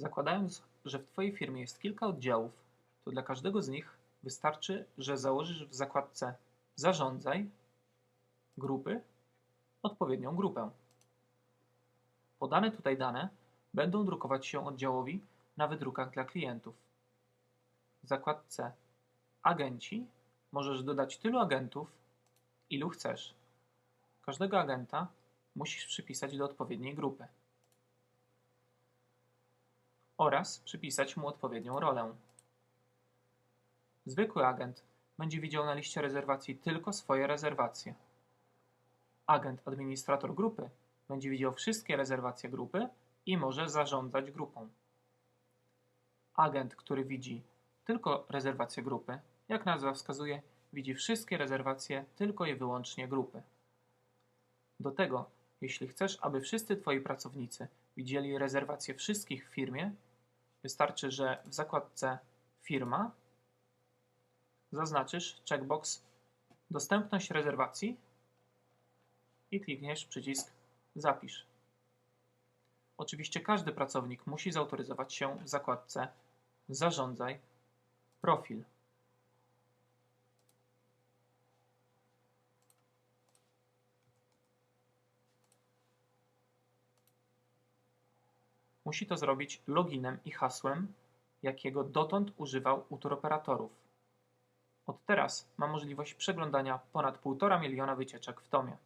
Zakładając, że w Twojej firmie jest kilka oddziałów, to dla każdego z nich wystarczy, że założysz w zakładce Zarządzaj grupy odpowiednią grupę. Podane tutaj dane będą drukować się oddziałowi na wydrukach dla klientów. W zakładce Agenci możesz dodać tylu agentów, ilu chcesz. Każdego agenta musisz przypisać do odpowiedniej grupy oraz przypisać mu odpowiednią rolę. Zwykły agent będzie widział na liście rezerwacji tylko swoje rezerwacje. Agent administrator grupy będzie widział wszystkie rezerwacje grupy i może zarządzać grupą. Agent, który widzi tylko rezerwacje grupy, jak nazwa wskazuje, widzi wszystkie rezerwacje tylko i wyłącznie grupy. Do tego, jeśli chcesz, aby wszyscy Twoi pracownicy widzieli rezerwacje wszystkich w firmie, wystarczy, że w zakładce Firma zaznaczysz checkbox Dostępność rezerwacji i klikniesz przycisk Zapisz. Oczywiście każdy pracownik musi zautoryzować się w zakładce Zarządzaj profil. Musi to zrobić loginem i hasłem, jakiego dotąd używał u turoperatorów. Od teraz ma możliwość przeglądania ponad 1,5 miliona wycieczek w tomie.